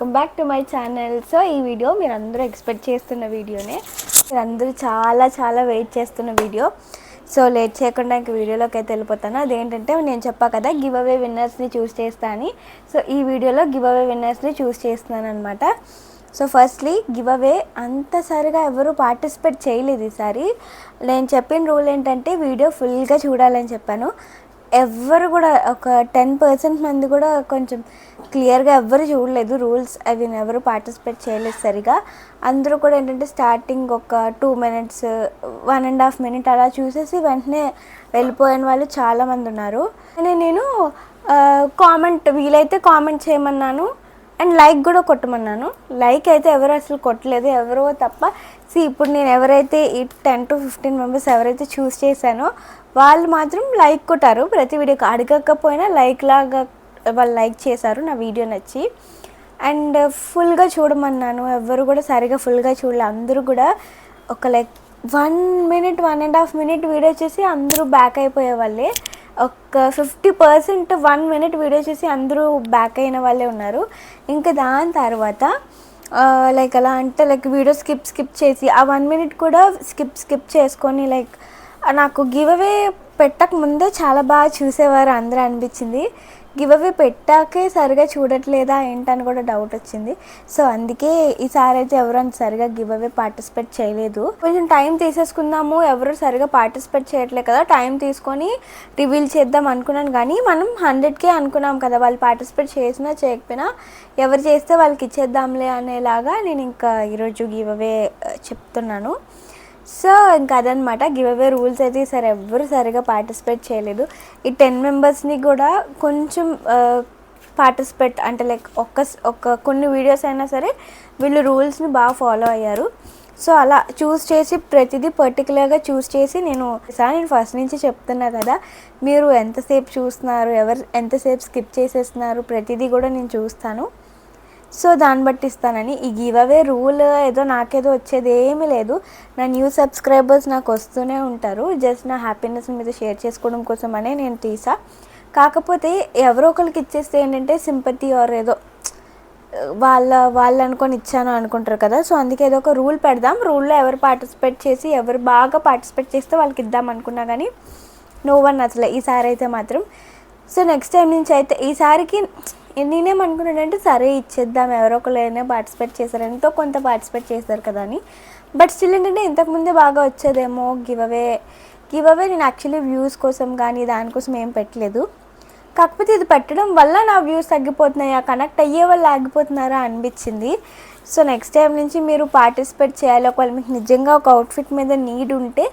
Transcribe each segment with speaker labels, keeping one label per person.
Speaker 1: Welcome back to my channel. So ఈ video మీరు అందరూ ఎక్స్పెక్ట్ చేస్తున్న వీడియోనే. మీరు అందరూ చాలా చాలా వెయిట్ చేస్తున్న వీడియో. సో లేట్ చేయకుండా ఇంక వీడియోలోకి అయితే వెళ్ళిపోతాను. అదేంటంటే నేను చెప్పా కదా గివ్ అవే విన్నర్స్ని చూస్ చేస్తాను సో ఈ వీడియోలో గివ్ అవే విన్నర్స్ని చూస్ చేస్తున్నాను అనమాట సో ఫస్ట్లీ గివ్ అవే అంత సరిగా ఎవరు పార్టిసిపేట్ చేయలేదు ఈసారి. నేను చెప్పిన రూల్ ఏంటంటే వీడియో ఫుల్గా చూడాలని చెప్పాను. ఎవ్వరు కూడా ఒక టెన్ పర్సెంట్ మంది కూడా కొంచెం క్లియర్గా ఎవ్వరు చూడలేదు. రూల్స్ అవి ఎవరు పార్టిసిపేట్ చేయలేదు సరిగా. అందరూ కూడా ఏంటంటే స్టార్టింగ్ ఒక two minutes one and half minute అలా చూసేసి వెంటనే వెళ్ళిపోయిన వాళ్ళు చాలామంది ఉన్నారు. కానీ నేను కామెంట్ వీలైతే కామెంట్ చేయమన్నాను. అండ్ లైక్ కూడా కొట్టమన్నాను. లైక్ అయితే ఎవరు అసలు కొట్టలేదు ఎవరో తప్ప. సి ఇప్పుడు నేను ఎవరైతే ఈ టెన్ టు ఫిఫ్టీన్ మెంబర్స్ ఎవరైతే చూస్ చేశానో వాళ్ళు మాత్రం లైక్ కొట్టారు. ప్రతి వీడియోకి అడగకపోయినా లైక్ లాగా వాళ్ళు లైక్ చేశారు. నా వీడియో నచ్చి. అండ్ ఫుల్గా చూడమన్నాను. ఎవరు కూడా సరిగా ఫుల్గా చూడలే. అందరూ కూడా ఒక like one minute one and half minute video చేసి అందరూ బ్యాక్ అయిపోయే వాళ్ళే ఒక fifty percent one minute video చేసి అందరూ బ్యాక్ అయిన వాళ్ళే ఉన్నారు. ఇంకా దాని తర్వాత లైక్ ఎలా అంటే లైక్ వీడియో స్కిప్ స్కిప్ చేసి ఆ వన్ మినిట్ కూడా స్కిప్ స్కిప్ చేసుకొని లైక్ నాకు గివ్ అవే పెట్టక ముందే చాలా బాగా చూసేవారు అందరూ అనిపించింది. గివ్ అవే పెట్టాకే సరిగా చూడట్లేదా ఏంటని కూడా డౌట్ వచ్చింది. సో అందుకే ఈసారి అయితే ఎవరు అంత సరిగా గివ్ అవే పార్టిసిపేట్ చేయలేదు. కొంచెం టైం తీసేసుకుందాము ఎవరు సరిగా పార్టిసిపేట్ చేయట్లేదు కదా టైం తీసుకొని రివీల్ చేద్దాం అనుకున్నాను. కానీ మనం హండ్రెడ్కే అనుకున్నాం కదా వాళ్ళు పార్టిసిపేట్ చేసినా చేయకపోయినా ఎవరు చేస్తే వాళ్ళకి ఇచ్చేద్దాంలే అనేలాగా నేను ఇంకా ఈరోజు గివ్ అవే చెప్తున్నాను. సో ఇంకా అదనమాట గివ్ అవే రూల్స్ అయితే సరే ఎవ్వరు సరిగా పార్టిసిపేట్ చేయలేదు. ఈ టెన్ మెంబర్స్ని కూడా కొంచెం పార్టిసిపేట్ అంటే లైక్ ఒక్క ఒక్క కొన్ని వీడియోస్ అయినా సరే వీళ్ళు రూల్స్ని బాగా ఫాలో అయ్యారు. సో అలా చూస్ చేసి ప్రతిదీ పర్టికులర్గా చూస్ చేసి నేను సార్ నేను ఫస్ట్ నుంచి చెప్తున్నా కదా మీరు ఎంతసేపు చూస్తున్నారు ఎవరు ఎంతసేపు స్కిప్ చేసేస్తున్నారు ప్రతిదీ కూడా నేను చూస్తాను. సో దాన్ని బట్టి ఇస్తానని ఈ గివ్ అవే రూల్ ఏదో నాకేదో వచ్చేది ఏమీ లేదు. నా న్యూ సబ్స్క్రైబర్స్ నాకు వస్తూనే ఉంటారు. జస్ట్ నా హ్యాపీనెస్ మీద షేర్ చేసుకోవడం కోసం అనే నేను తీసా. కాకపోతే ఎవరో ఒకరికి ఇచ్చేస్తే ఏంటంటే సింపతి ఆర్ ఏదో వాళ్ళ వాళ్ళు అనుకొని ఇచ్చాను అనుకుంటారు కదా. సో అందుకే ఏదో ఒక రూల్ పెడదాం. రూల్లో ఎవరు పార్టిసిపేట్ చేసి ఎవరు బాగా పార్టిసిపేట్ చేస్తే వాళ్ళకి ఇద్దాం అనుకున్నా కానీ నో వన్ అసలు. ఈసారి అయితే మాత్రం. సో నెక్స్ట్ టైం నుంచి అయితే ఈసారికి నేనేమనుకున్నానంటే సరే ఇచ్చేద్దాం ఎవరో ఒకరు పార్టిసిపేట్ చేశారు ఎంతో కొంత పార్టిసిపేట్ చేశారు కదా అని. బట్ స్టిల్ ఏంటంటే ఇంతకుముందే బాగా వచ్చేదేమో గివ్ అవే గివ్ అవే నేను యాక్చువల్లీ వ్యూస్ కోసం కానీ దానికోసం ఏం పెట్టలేదు. కాకపోతే ఇది పెట్టడం వల్ల నా వ్యూస్ తగ్గిపోతున్నాయా కనెక్ట్ అయ్యే వాళ్ళు ఆగిపోతున్నారా అనిపించింది. సో నెక్స్ట్ టైం నుంచి మీరు పార్టిసిపేట్ చేయాలి ఒకవేళ మీకు నిజంగా ఒక అవుట్ఫిట్ మీద నీడ్ ఉంటే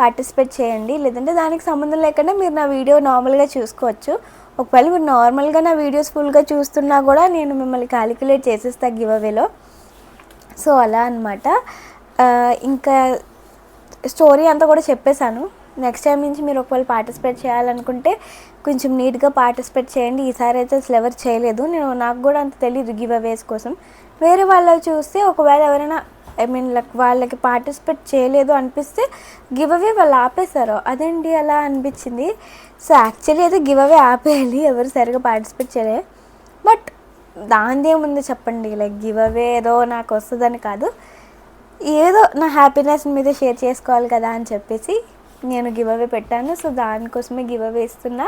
Speaker 1: పార్టిసిపేట్ చేయండి. లేదంటే దానికి సంబంధం లేకుండా మీరు నా వీడియో నార్మల్గా చూసుకోవచ్చు. ఒకవేళ మీరు నార్మల్గా నా వీడియోస్ ఫుల్గా చూస్తున్నా కూడా నేను మిమ్మల్ని క్యాలిక్యులేట్ చేసేస్తా గివ్ అవేలో సో అలా అనమాట ఇంకా స్టోరీ అంతా కూడా చెప్పేశాను. నెక్స్ట్ టైం నుంచి మీరు ఒకవేళ పార్టిసిపేట్ చేయాలనుకుంటే కొంచెం నీట్గా పార్టిసిపేట్ చేయండి. ఈసారి అయితే అసలు ఎవరు చేయలేదు. నేను నాకు కూడా అంత తెలియదు గివ్ అవేస్ కోసం. వేరే వాళ్ళు చూస్తే ఒకవేళ ఎవరైనా ఐ మీన్ లైక్ వాళ్ళకి పార్టిసిపేట్ చేయలేదు అనిపిస్తే గివ్ అవే వాళ్ళు ఆపేశారు. అదేంటి అలా అనిపించింది? సో యాక్చువల్లీ అయితే గివ్ అవే ఆపేయాలి. ఎవరు సరిగా పార్టిసిపేట్ చేయలే. బట్ దాంది ఏముంది చెప్పండి? లైక్ గివ్ అవే ఏదో నాకు వస్తుందని కాదు. ఏదో నా హ్యాపీనెస్ మీద షేర్ చేసుకోవాలి కదా అని చెప్పేసి నేను గివ్ అవే పెట్టాను. సో దానికోసమే గివ్ అవే ఇస్తున్నా.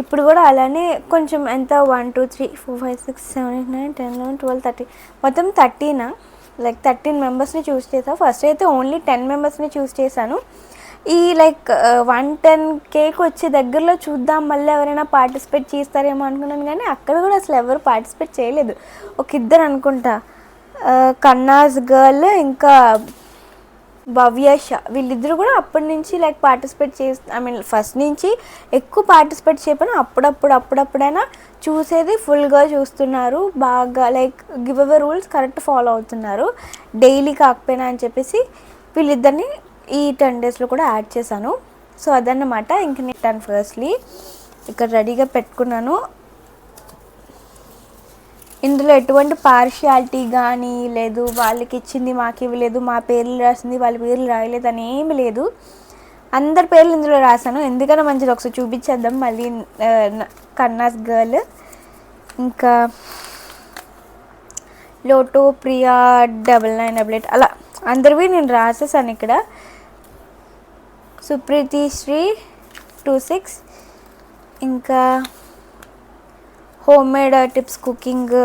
Speaker 1: ఇప్పుడు కూడా అలానే కొంచెం ఎంత? One two three four five six seven eight nine ten eleven twelve thirty మొత్తం థర్టీనా లైక్ థర్టీన్ మెంబర్స్ని చూస్. చేసాను ఫస్ట్ అయితే ఓన్లీ టెన్ మెంబర్స్ని చూస్ చేశాను. ఈ లైక్ వన్ టెన్ కేక్ వచ్చే దగ్గరలో చూద్దాం మళ్ళీ ఎవరైనా పార్టిసిపేట్ చేస్తారేమో అనుకున్నాను కానీ అక్కడ కూడా అసలు ఎవరు పార్టిసిపేట్ చేయలేదు. ఒక ఇద్దరు అనుకుంటా. Uh, కన్నాస్ గర్ల్ ఇంకా భవ్యష వీళ్ళిద్దరు కూడా అప్పటి నుంచి లైక్ పార్టిసిపేట్ చేసి ఐ మీన్ ఫస్ట్ నుంచి ఎక్కువ పార్టిసిపేట్ చేయకపోయినా అప్పుడప్పుడు అప్పుడప్పుడైనా చూసేది ఫుల్గా చూస్తున్నారు. బాగా like giveaway rules correct follow అవుతున్నారు. డైలీ కాకపోయినా అని చెప్పేసి వీళ్ళిద్దరిని ఈ టెన్ డేస్లో కూడా యాడ్ చేశాను. సో అదన్నమాట. ఇంక నేను ఫస్ట్లీ ఇక్కడ రెడీగా పెట్టుకున్నాను. ఇందులో ఎటువంటి పార్షియాలిటీ కానీ లేదు. వాళ్ళకి ఇచ్చింది మాకు ఇవ్వలేదు. మా పేర్లు రాసింది వాళ్ళ పేర్లు రాయలేదు అని ఏమి లేదు. అందరి పేర్లు ఇందులో రాశాను. ఎందుకన్నా మంచిది. ఒకసారి చూపించేద్దాం. మళ్ళీ కన్నాస్ గర్ల్. ఇంకా లోటో Priya double nine double eight. అలా అందరివి నేను రాసేసాను ఇక్కడ. Supreethi Sri two six. ఇంకా హోమ్ మేడ్ టిప్స్ కుకింగ్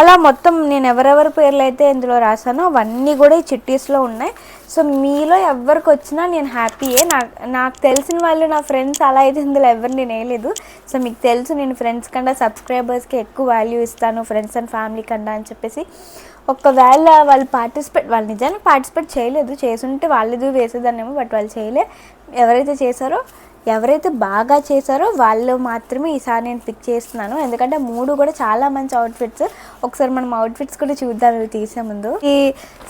Speaker 1: అలా మొత్తం నేను ఎవరెవరి పేర్లు అయితే ఇందులో రాసానో అవన్నీ కూడా ఈ చిట్టీస్లో ఉన్నాయి. సో మీలో ఎవరికి వచ్చినా నేను హ్యాపీయే నాకు నాకు తెలిసిన వాళ్ళు నా ఫ్రెండ్స్ అలా అయితే ఇందులో ఎవరు నేను వేయలేదు. సో మీకు తెలుసు నేను ఫ్రెండ్స్ కన్నా సబ్స్క్రైబర్స్కి ఎక్కువ వాల్యూ ఇస్తాను ఫ్రెండ్స్ అండ్ ఫ్యామిలీ కన్నా అని చెప్పేసి. ఒకవేళ వాళ్ళు పార్టిసిపేట్ వాళ్ళు నిజానికి పార్టిసిపేట్ చేయలేదు చేసుంటే వాళ్ళది వేసేదాన్నేమో బట్ వాళ్ళు చేయలే. ఎవరైతే చేశారో ఎవరైతే బాగా చేశారో వాళ్ళు మాత్రమే ఈసారి నేను పిక్ చేస్తున్నాను. ఎందుకంటే మూడు కూడా చాలా మంచి అవుట్ఫిట్స్ ఒకసారి మనం అవుట్ఫిట్స్ కూడా చూద్దాం ఇవి తీసే ముందు. ఈ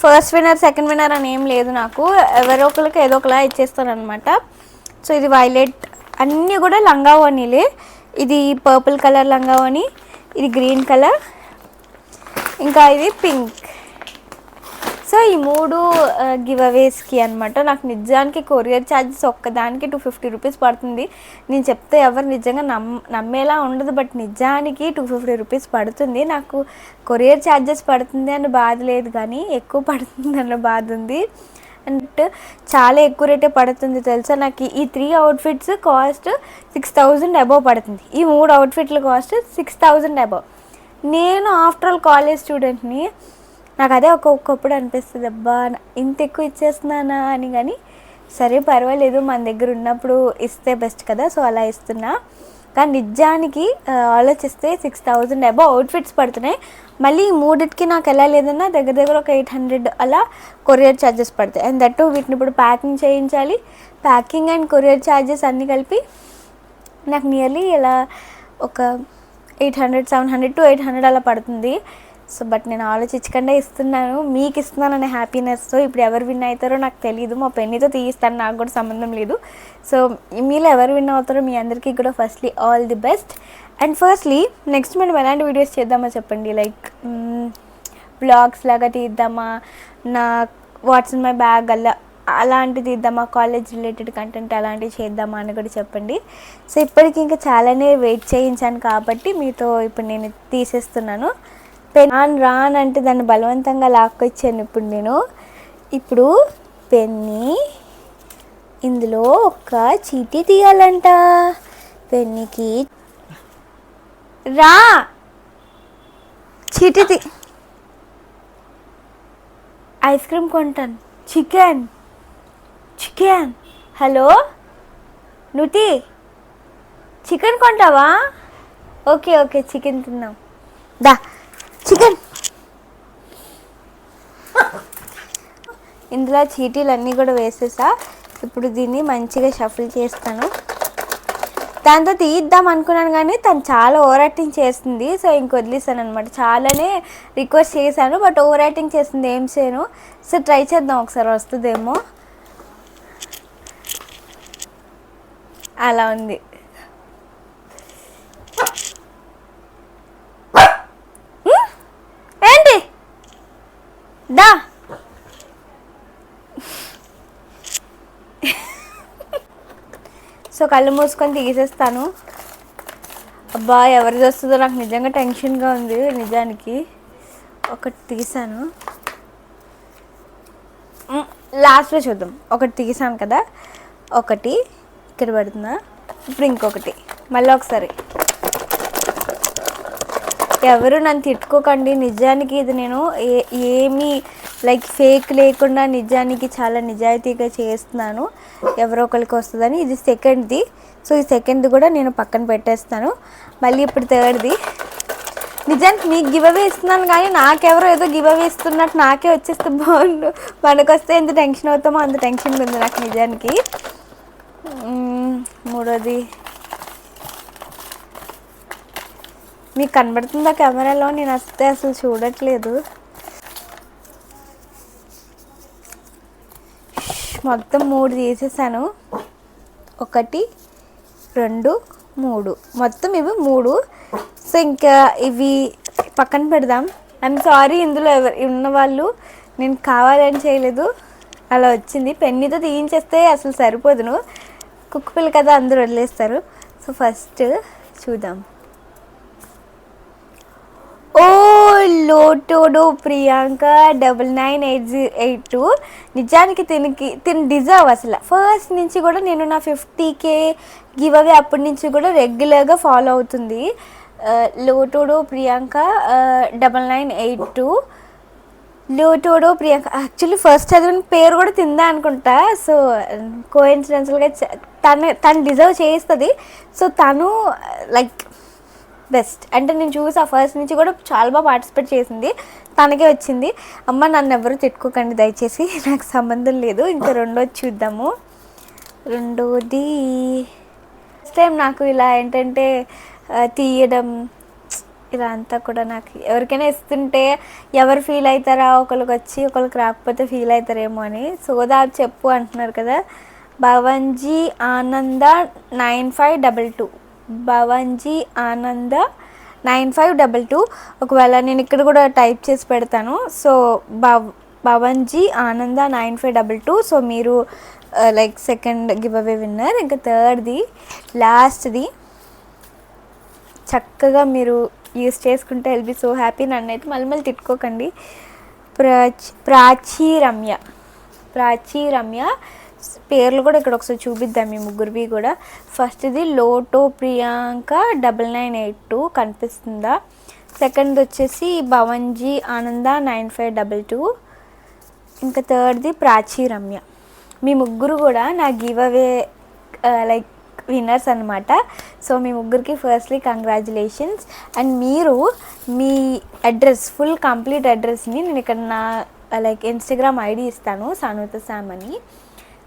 Speaker 1: ఫస్ట్ విన్నర్ సెకండ్ విన్నర్ అని ఏం లేదు నాకు. ఎవరో ఒకరికి ఏదో ఒకలా ఇచ్చేస్తాను అనమాట సో ఇది వైలెట్ అన్నీ కూడా లంగావోనీలే ఇది పర్పుల్ కలర్ లంగావోని ఇది గ్రీన్ కలర్ ఇంకా ఇది పింక్ సో ఈ మూడు గివ్ అవేస్కి అనమాట నాకు నిజానికి కొరియర్ ఛార్జెస్ ఒక్కదానికి టూ ఫిఫ్టీ రూపీస్ పడుతుంది. నేను చెప్తే ఎవరు నిజంగా నమ్ నమ్మేలా ఉండదు బట్ నిజానికి టూ ఫిఫ్టీ రూపీస్ పడుతుంది. నాకు కొరియర్ ఛార్జెస్ పడుతుంది అని బాధ లేదు కానీ ఎక్కువ పడుతుంది అన్న బాధ ఉంది. అండ్ చాలా ఎక్కువ రేటే పడుతుంది తెలుసా? నాకు ఈ three outfits cost six thousand above పడుతుంది. ఈ మూడు అవుట్ఫిట్ల కాస్ట్ సిక్స్ థౌజండ్ అబవ్ నేను ఆఫ్టర్ ఆల్ కాలేజ్ స్టూడెంట్ని నాకు అదే ఒక్కొక్కప్పుడు అనిపిస్తుంది అబ్బా ఇంత ఎక్కువ ఇచ్చేస్తున్నానా అని కానీ సరే పర్వాలేదు మన దగ్గర ఉన్నప్పుడు ఇస్తే బెస్ట్ కదా సో అలా ఇస్తున్నా. కానీ నిజానికి ఆలోచిస్తే సిక్స్ థౌజండ్ అబో అవుట్ఫిట్స్ పడుతున్నాయి. మళ్ళీ మూడిటికి నాకు ఎలా లేదన్నా దగ్గర దగ్గర ఒక ఎయిట్ హండ్రెడ్ అలా కొరియర్ ఛార్జెస్ పడతాయి. అండ్ దట్టు వీటిని ఇప్పుడు ప్యాకింగ్ చేయించాలి. ప్యాకింగ్ అండ్ కొరియర్ ఛార్జెస్ అన్నీ కలిపి నాకు నియర్లీ ఇలా ఒక eight hundred seven hundred to eight hundred అలా పడుతుంది. సో బట్ నేను ఆలోచించకుండా ఇస్తున్నాను. మీకు ఇస్తున్నాననే హ్యాపీనెస్తో ఇప్పుడు ఎవరు విన్ అవుతారో నాకు తెలియదు మా పెన్నితో తీయిస్తాను నాకు కూడా సంబంధం లేదు. సో మీలో ఎవరు విన్ అవుతారో మీ అందరికీ కూడా firstly all the best and firstly next మనం ఎలాంటి వీడియోస్ చేద్దామో చెప్పండి. లైక్ బ్లాగ్స్ లాగా తీద్దామా? నా వాట్స్ ఇన్ మై బ్యాగ్ అలా అలాంటిది తీద్దామా? కాలేజ్ రిలేటెడ్ కంటెంట్ అలాంటివి చేద్దామా అని కూడా చెప్పండి. సో ఇప్పటికి ఇంకా చాలానే వెయిట్ చేయించాను కాబట్టి మీతో ఇప్పుడు నేను తీసేస్తున్నాను. పెన్ రాన్ అంటే దాన్ని బలవంతంగా లాక్కొచ్చాను ఇప్పుడు నేను. ఇప్పుడు పెన్ని ఇందులో ఒక చీటీ తీయాలంట. పెన్నికి రా! చీటీ తీ ఐస్ క్రీమ్ కొంటాను. Chicken chicken. హలో? నుతి చికెన్ కొంటావా? ఓకే ఓకే చికెన్ తిందాం దా. చికెన్ ఇందులో చీటీలు అన్నీ కూడా వేసేసా. ఇప్పుడు దీన్ని మంచిగా షఫుల్ చేస్తాను. దాంతో తీద్దాం అనుకున్నాను కానీ తను చాలా ఓవర్ యాక్టింగ్ చేస్తుంది. సో ఇంక వదిలేసాను అనమాట చాలానే రిక్వెస్ట్ చేశాను బట్ ఓవర్ యాక్టింగ్ చేస్తుంది ఏం చేయను. సో ట్రై చేద్దాం ఒకసారి వస్తుందేమో. అలా ఉంది ఉమ్, ఏంటి దా. సో కళ్ళు మూసుకొని తీసేస్తాను. అబ్బా ఎవరిది వస్తుందో నాకు నిజంగా టెన్షన్గా ఉంది నిజానికి. ఒకటి తీసాను. లాస్ట్లో చూద్దాం. ఒకటి తీసాను కదా. ఒకటి ఇక్కడ పడుతుందా ఇప్పుడు ఇంకొకటి. మళ్ళీ ఒకసారి. ఎవరు నన్ను తిట్టుకోకండి. నిజానికి ఇది నేను ఏ ఏమీ లైక్ ఫేక్ లేకుండా నిజానికి చాలా నిజాయితీగా చేస్తున్నాను. ఎవరో ఒకరికి వస్తుందని. ఇది సెకండ్ది. సో ఈ సెకండ్ది కూడా నేను పక్కన పెట్టేస్తాను. మళ్ళీ ఇప్పుడు థర్డ్ది. నిజానికి మీకు గివ్ అవే ఇస్తున్నాను కానీ నాకెవరో ఏదో గివ్ అవే ఇస్తున్నట్టు నాకే వచ్చేస్తే బాగుండు. మనకు వస్తే ఎంత టెన్షన్ అవుతామో అంత టెన్షన్ ఉంది నాకు నిజానికి. మూడోది. మీకు కనబడుతుందా కెమెరాలో? నేను వస్తే అసలు చూడట్లేదు. మొత్తం మూడు తీసేసాను. ఒకటి రెండు మూడు. మొత్తం ఇవి మూడు. సో ఇంకా ఇవి పక్కన పెడదాం. ఐఎమ్ సారీ ఇందులో ఎవరు ఉన్న వాళ్ళు నేను కావాలని చేయలేదు. అలా వచ్చింది. పెన్నితో తీయించేస్తే అసలు సరిపోదును. కుక్క పిల్ల కదా అందరూ వదిలేస్తారు. సో ఫస్ట్ చూద్దాం. ఓ లోటోడో Priyanka double nine eight G eight two. నిజానికి తినికి తిని డిజర్వ్ అసలు. ఫస్ట్ నుంచి కూడా నేను నా ఫిఫ్టీ కే గివ్ అవే అప్పటి నుంచి కూడా రెగ్యులర్గా ఫాలో అవుతుంది. లోటోడో Priyanka double nine eight two. లోటోడో Priyanka actually first చదివిన పేరు కూడా తిందా అనుకుంటా. సో కోఇన్సిడెన్షియల్గా తను తను డిజర్వ్ చేస్తుంది. సో తను లైక్ బెస్ట్. అంటే నేను చూసి ఆ ఫస్ట్ నుంచి కూడా చాలా బాగా పార్టిసిపేట్ చేసింది. తనకే వచ్చింది. అమ్మ నన్ను ఎవరు తిట్టుకోకండి దయచేసి. నాకు సంబంధం లేదు. ఇంకా రెండోది చూద్దాము. రెండోది ఫస్ట్ టైం నాకు ఇలా ఏంటంటే తీయడం ఇలా అంతా కూడా నాకు ఎవరికైనా ఇస్తుంటే ఎవరు ఫీల్ అవుతారా? ఒకరికి వచ్చి ఒకరికి రాకపోతే ఫీల్ అవుతారేమో అని. సోదా చెప్పు అంటున్నారు కదా. Bhavanji Ananda nine five double two. Bhavanji Ananda nine five double two. ఒకవేళ నేను ఇక్కడ కూడా టైప్ చేసి పెడతాను. So Bhav Bhavanji Ananda nine five double two. So మీరు like second give away winner ఇంకా థర్డ్ది లాస్ట్ది చక్కగా మీరు యూస్ చేసుకుంటే ఎల్ బి సో హ్యాపీ నన్ను అయితే మళ్ళీ మళ్ళీ తిట్టుకోకండి. ప్రాచ్ ప్రాచీ రమ్య ప్రాచీ రమ్య పేర్లు కూడా ఇక్కడ ఒకసారి చూపిద్దాం మీ ముగ్గురివి కూడా. ఫస్ట్ది లోటో Priyanka double nine eight two కనిపిస్తుందా? సెకండ్ వచ్చేసి Bhavanji Ananda nine five double two. ఇంకా థర్డ్ది ప్రాచీ రమ్య. మీ ముగ్గురు కూడా నా గివ్ అవే లైక్ విన్నర్స్ అనమాట సో మీ ముగ్గురికి ఫస్ట్లీ కంగ్రాచులేషన్స్. అండ్ మీరు మీ అడ్రస్ ఫుల్ కంప్లీట్ అడ్రస్ని నేను ఇక్కడ నా లైక్ ఇన్స్టాగ్రామ్ ఐడి ఇస్తాను సానుత శామ్ అని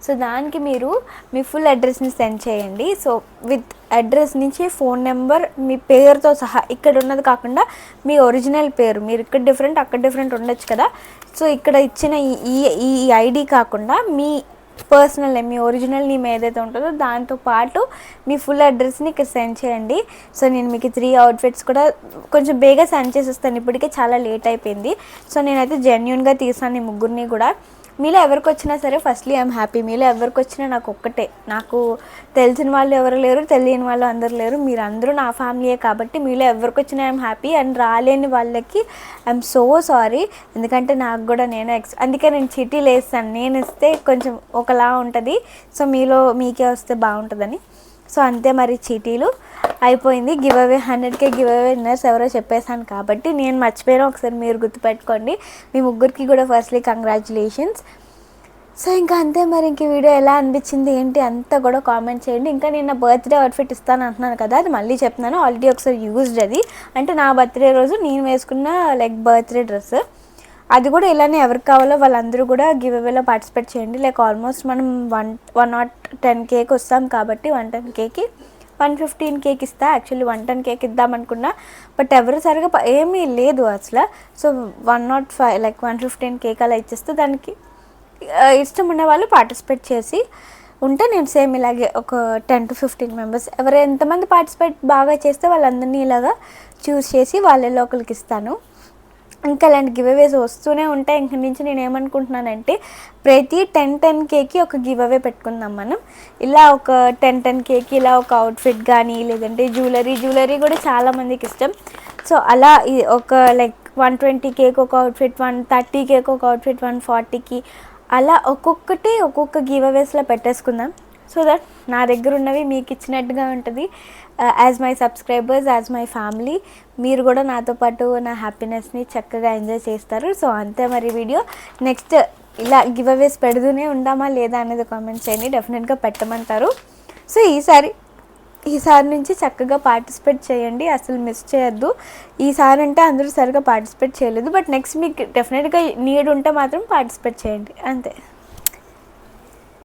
Speaker 1: సో దానికి మీరు మీ ఫుల్ అడ్రస్ని సెండ్ చేయండి. సో విత్ అడ్రస్ నుంచి ఫోన్ నెంబర్ మీ పేరుతో సహా ఇక్కడ ఉన్నది కాకుండా మీ ఒరిజినల్ పేరు మీరు ఇక్కడ డిఫరెంట్ అక్కడ డిఫరెంట్ ఉండొచ్చు కదా. సో ఇక్కడ ఇచ్చిన ఈ ఈ- ఈ ఐడి కాకుండా మీ పర్సనల్ మీ ఒరిజినల్ నేమ్ ఏదైతే ఉంటుందో దాంతో పాటు మీ ఫుల్ అడ్రస్ని ఇక్కడ సెండ్ చేయండి. సో నేను మీకు త్రీ అవుట్ఫిట్స్ కూడా కొంచెం బేగా సెండ్ చేసేస్తాను. ఇప్పటికే చాలా లేట్ అయిపోయింది. సో నేనైతే జెన్యున్గా తీసాను ఈ ముగ్గురిని కూడా. మీలో ఎవరికి వచ్చినా సరే ఫస్ట్లీ ఐఎమ్ హ్యాపీ మీలో ఎవరికి వచ్చినా నాకు ఒక్కటే. నాకు తెలిసిన వాళ్ళు ఎవరు లేరు తెలియని వాళ్ళు అందరు లేరు. మీరు అందరూ నా ఫ్యామిలీయే కాబట్టి మీలో ఎవరికి వచ్చినా ఐఎమ్ హ్యాపీ అండ్ రాలేని వాళ్ళకి ఐఎమ్ సో సారీ ఎందుకంటే నాకు కూడా నేను ఎక్స్ అందుకే నేను చిటీలు వేస్తాను నేను ఇస్తే కొంచెం ఒకలా ఉంటుంది. సో మీలో మీకే వస్తే బాగుంటుందని. సో అంతే మరి చీటీలు. అయిపోయింది. గివ్ అవే హండ్రెడ్కే గివ్ అవే విన్నర్స్ ఎవరో చెప్పేశాను కాబట్టి నేను మర్చిపోయినా. ఒకసారి మీరు గుర్తుపెట్టుకోండి. మీ ముగ్గురికి కూడా ఫస్ట్లీ కంగ్రాచులేషన్స్ సో ఇంకా అంతే మరి ఇంక వీడియో ఎలా అనిపించింది ఏంటి అంతా కూడా కామెంట్ చేయండి. ఇంకా నేను నా బర్త్డే అవుట్ఫిట్ ఇస్తాను అంటున్నాను కదా అది మళ్ళీ చెప్తున్నాను. ఆల్రెడీ ఒకసారి యూజ్డ్ అది. అంటే నా బర్త్డే రోజు నేను వేసుకున్న లైక్ బర్త్డే డ్రెస్ అది కూడా ఇలానే ఎవరికి కావాలో వాళ్ళందరూ కూడా గివ్ అవేలో పార్టిసిపేట్ చేయండి. లైక్ ఆల్మోస్ట్ మనం one one not ten K వస్తాం కాబట్టి వన్ టెన్ కేకి వన్ ఫిఫ్టీన్ కేక్ ఇస్తా. యాక్చువల్లీ వన్ టెన్ కేక్ ఇద్దాం అనుకున్నా బట్ ఎవరు సరిగా ఏమీ లేదు అసలు. So one not five like one fifteen K అలా ఇచ్చేస్తే దానికి ఇష్టం ఉన్న వాళ్ళు పార్టిసిపేట్ చేసి ఉంటే నేను సేమ్ ఇలాగే ఒక టెన్ టు ఫిఫ్టీన్ మెంబర్స్. ఎవరు ఎంతమంది పార్టిసిపేట్ బాగా చేస్తే వాళ్ళందరినీ ఇలాగా చూస్ చేసి వాళ్ళలో ఒకరికి ఇస్తాను. ఇంకా అలాంటి గివ్ అవేస్ వస్తూనే ఉంటాయి. ఇంక నుంచి నేను ఏమనుకుంటున్నానంటే ప్రతి టెన్ టెన్ కేకి ఒక గివ్ అవే పెట్టుకుందాం మనం. ఇలా ఒక టెన్ టెన్ కేకి ఇలా ఒక అవుట్ఫిట్ కానీ లేదంటే జ్యువెలరీ జ్యువెలరీ కూడా చాలా మందికి ఇష్టం. సో అలా ఒక లైక్ వన్ ట్వంటీ కేక్ ఒక అవుట్ఫిట్ వన్ థర్టీ కేక్ ఒక అవుట్ఫిట్ వన్ ఫార్టీకి అలా ఒక్కొక్కటి ఒక్కొక్క గివ్ అవేస్లో పెట్టేసుకుందాం. సో దట్ నా దగ్గర ఉన్నవి మీకు ఇచ్చినట్టుగా ఉంటుంది. As my subscribers as my family మీరు కూడా నాతో పాటు నా హ్యాపీనెస్ని చక్కగా ఎంజాయ్ చేస్తారు. సో అంతే మరి వీడియో నెక్స్ట్ ఇలా గివ్ అవేస్ పెడుతూనే ఉందామా లేదా అనేది కామెంట్ చేయండి. డెఫినెట్గా పెట్టమంటారు. సో ఈసారి ఈసారి నుంచి చక్కగా పార్టిసిపేట్ చేయండి. అసలు మిస్ చేయొద్దు. ఈసారి అంటే అందరూ సరిగా పార్టిసిపేట్ చేయలేదు. బట్ నెక్స్ట్ మీకు డెఫినెట్గా నీడ్ ఉంటే మాత్రం పార్టిసిపేట్ చేయండి. అంతే.